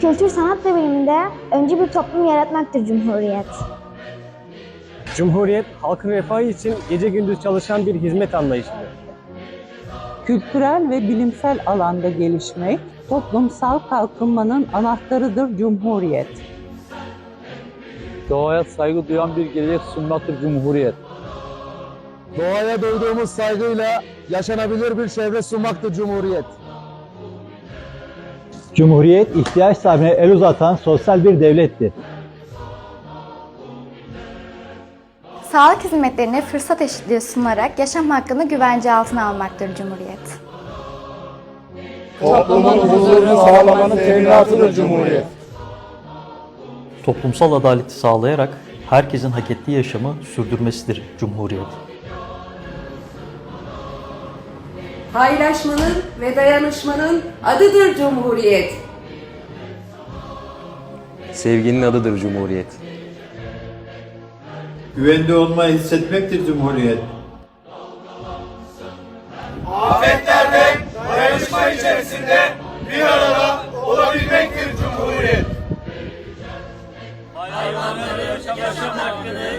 Kültür sanat ve bilimde öncü bir toplum yaratmaktır Cumhuriyet. Cumhuriyet, halkın refahı için gece gündüz çalışan bir hizmet anlayışıdır. Kültürel ve bilimsel alanda gelişmek, toplumsal kalkınmanın anahtarıdır Cumhuriyet. Doğaya saygı duyan bir gelecek sunmaktır Cumhuriyet. Doğaya duyduğumuz saygıyla yaşanabilir bir çevre sunmaktır Cumhuriyet. Cumhuriyet ihtiyaç sahibine el uzatan sosyal bir devlettir. Sağlık hizmetlerine fırsat eşitliği sunarak yaşam hakkını güvence altına almaktır Cumhuriyet. Toplumun huzurunu sağlamanın teminatıdır Cumhuriyet. toplumsal adaleti sağlayarak herkesin hak ettiği yaşamı sürdürmesidir Cumhuriyet. Paylaşmanın ve dayanışmanın adıdır Cumhuriyet. Sevginin adıdır Cumhuriyet. Güvende olmayı hissetmektir Cumhuriyet. Dayanışma içerisinde bir arada olabilmektir Cumhuriyet. Kadının kaderini değiştiren